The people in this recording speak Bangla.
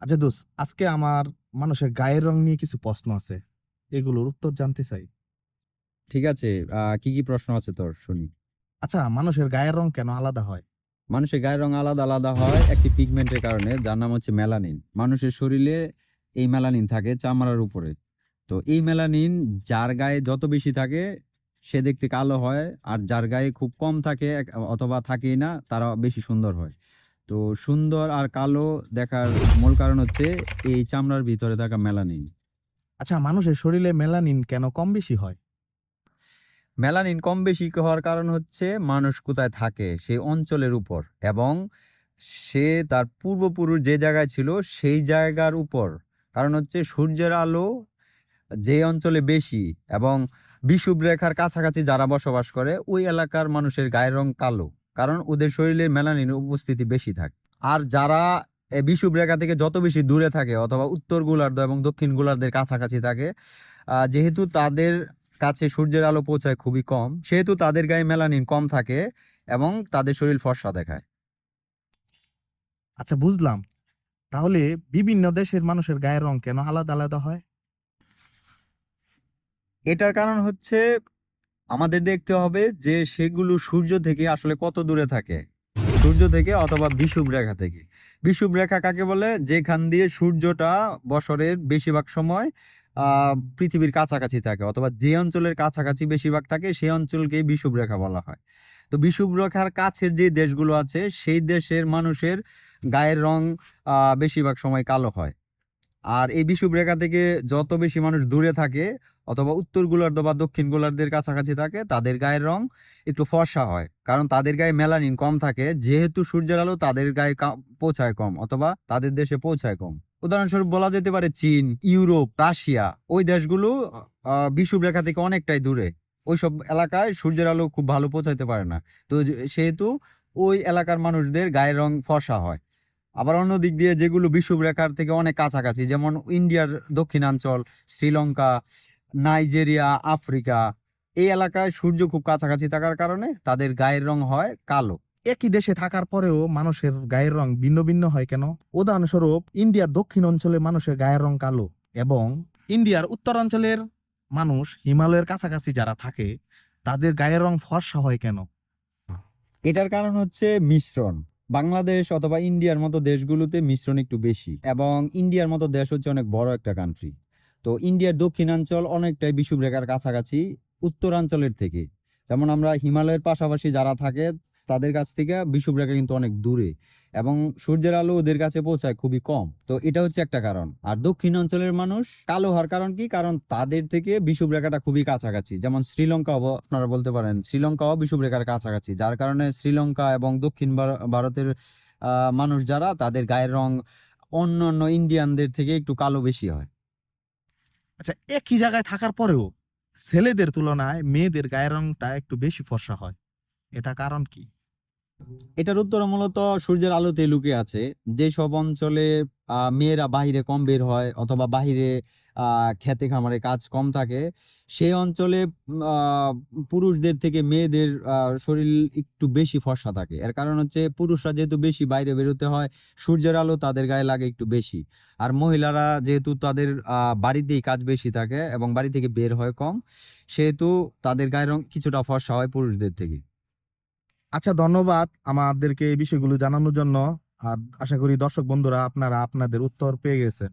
আচ্ছা দোস্ত আজকে আমার মানুষের গায়ের রং নিয়ে কিছু প্রশ্ন আছে। এগুলোর উত্তর জানতে চাই। ঠিক আছে আহ, কি কি প্রশ্ন আছে তোর শুনি। আচ্ছা মানুষের গায়ের রং কেন আলাদা হয়? মানুষের গায়ের রং আলাদা আলাদা হয় একটি পিগমেন্টের কারণে যার নাম হচ্ছে মেলানিন মানুষের শরীরে এই মেলানিন থাকে চামড়ার উপরে। তো এই মেলানিন যার গায়ে যত বেশি থাকে সে দেখতে কালো হয় আর যার গায়ে খুব কম থাকে এক- অথবা থাকেই না তারা বেশি সুন্দর হয়। তো সুন্দর আর কালো দেখার মূল কারণ হচ্ছে এই চামড়ার ভিতরে থাকা মেলানিন। আচ্ছা মানুষের শরীরে মেলানিন কেন কম বেশি হয়? মেলানিন কম বেশি হওয়ার কারণ হচ্ছে মানুষ কোথায় থাকে সেই অঞ্চলের উপর এবং সে তার পূর্বপুরুষ যে জায়গায় ছিল সেই জায়গার উপর। কারণ হচ্ছে সূর্যের আলো যে অঞ্চলে বেশি এবং বিষুব রেখার কাছাকাছি যারা বসবাস করে ওই এলাকার মানুষের গায়ের রং কালো। কারণ ওদের শরীরে মেলানিন উপস্থিতি বেশি থাকে। আর যারা বিষুব রেখা থেকে যত বেশি দূরে থাকে অথবা উত্তর গোলার্ধ এবং দক্ষিণ গোলার্ধের কাছাকাছি থাকে যেহেতু তাদের কাছে সূর্যের আলো পৌঁছায় খুবই কম সেহেতু তাদের গায়ে মেলানিন কম থাকে এবং তাদের শরীর ফর্সা দেখায়। আচ্ছা বুঝলাম। তাহলে বিভিন্ন দেশের মানুষের গায়ের রং কেন আলাদা আলাদা হয়? এটার কারণ হচ্ছে আমাদের দেখতে হবে যে সেগুলো সূর্য থেকে আসলে কত দূরে থাকে। সূর্য থেকে অথবা বিষুব রেখা থেকে। বিষুব রেখা কাকে বলে? যেখান দিয়ে সূর্যটা বছরের বেশিরভাগ সময় পৃথিবীর কাছাকাছি থাকে অথবা যে অঞ্চলের কাছাকাছি বেশিরভাগ থাকে, সেই অঞ্চলকে বিষুব রেখা বলা হয়। তো বিষুব রেখার কাছের যে দেশগুলো আছে, সেই দেশের মানুষের গায়ের রং বেশিরভাগ সময় কালো হয়। আর এই বিষুব রেখা থেকে যত বেশি মানুষ দূরে থাকে অথবা উত্তর গোলার্ধ বা দক্ষিণ গোলার্ধের কাছাকাছি থাকে, তাদের গায়ের রং একটু ফর্সা হয়। কারণ তাদের গায়ে মেলানিন কম থাকে, যেহেতু সূর্যের আলো তাদের গায়ে পৌঁছায় কম অথবা তাদের দেশে পৌঁছায় কম। উদাহরণস্বরূপ বলা যেতে পারে চীন, ইউরোপ, রাশিয়া, ওই দেশগুলো বিষুব রেখা থেকে অনেকটাই দূরে। ওইসব এলাকায় সূর্যের আলো খুব ভালো পৌঁছাইতে পারে না। তো সেহেতু ওই এলাকার মানুষদের গায়ের রং ফর্সা হয়। আবার অন্য দিক দিয়ে যেগুলো বিষুব রেখার থেকে অনেক কাছাকাছি যেমন ইন্ডিয়ার দক্ষিণাঞ্চল শ্রীলঙ্কা নাইজেরিয়া আফ্রিকা এই এলাকায় সূর্য খুব কাছাকাছি থাকার কারণে তাদের গায়ের রং হয় কালো। একই দেশে থাকার পরেও মানুষের গায়ের রং ভিন্ন ভিন্ন হয় কেন? উদাহরণস্বরূপ ইন্ডিয়ার দক্ষিণ অঞ্চলে মানুষের গায়ের রং কালো এবং ইন্ডিয়ার উত্তরাঞ্চলের মানুষ হিমালয়ের কাছাকাছি যারা থাকে তাদের গায়ের রং ফর্সা হয় কেন? এটার কারণ হচ্ছে মিশ্রণ। বাংলাদেশ অথবা ইন্ডিয়ার মতো দেশগুলোতে মিশ্রণ একটু বেশি, এবং ইন্ডিয়ার মতো দেশ হচ্ছে অনেক বড় একটা কান্ট্রি তো ইন্ডিয়ার দক্ষিণাঞ্চল অনেকটাই বিষুবরেখার কাছাকাছি উত্তরাঞ্চলের থেকে। যেমন আমরা হিমালয়ের পাশাপাশি যারা থাকে তাদের কাছ থেকে বিষুব রেখা কিন্তু অনেক দূরে এবং সূর্যের আলো ওদের কাছে পৌঁছায় খুবই কম। তো এটা হচ্ছে একটা কারণ। আর দক্ষিণ অঞ্চলের মানুষ কালো হওয়ার কারণ কি? কারণ তাদের থেকে বিষুব রেখাটা খুবই কাছাকাছি। যেমন শ্রীলঙ্কা আপনারা বলতে পারেন, শ্রীলঙ্কাও বিষুব রেখার কাছাকাছি। যার কারণে শ্রীলঙ্কা এবং দক্ষিণ ভারতের মানুষ যারা, তাদের গায়ের রং অন্য অন্য ইন্ডিয়ানদের থেকে একটু কালো বেশি হয়। আচ্ছা একই জায়গায় থাকার পরেও ছেলেদের তুলনায় মেয়েদের গায়ের রংটা একটু বেশি ফর্সা হয়। এটা কারণ কি? এটার উত্তর মূলত সূর্যের আলোতে লুকে আছে। যেসব অঞ্চলে মেয়েরা বাহিরে কম বের হয় অথবা বাহিরে খেতে খামারে কাজ কম থাকে, সেই অঞ্চলে পুরুষদের থেকে মেয়েদের শরীর একটু বেশি ফর্সা থাকে। এর কারণ হচ্ছে পুরুষরা যেহেতু বেশি বাইরে বেরোতে হয়, সূর্যের আলো তাদের গায়ে লাগে একটু বেশি। আর মহিলারা যেহেতু তাদের বাড়িতেই কাজ বেশি থাকে এবং বাড়ি থেকে বের হয় কম, সেহেতু তাদের গায়ের রং কিছুটা ফর্সা হয় পুরুষদের থেকে। আচ্ছা ধন্যবাদ আমাদেরকে এই বিষয়গুলো জানানোর জন্য। আর আশা করি দর্শক বন্ধুরা আপনারা আপনাদের উত্তর পেয়ে গেছেন।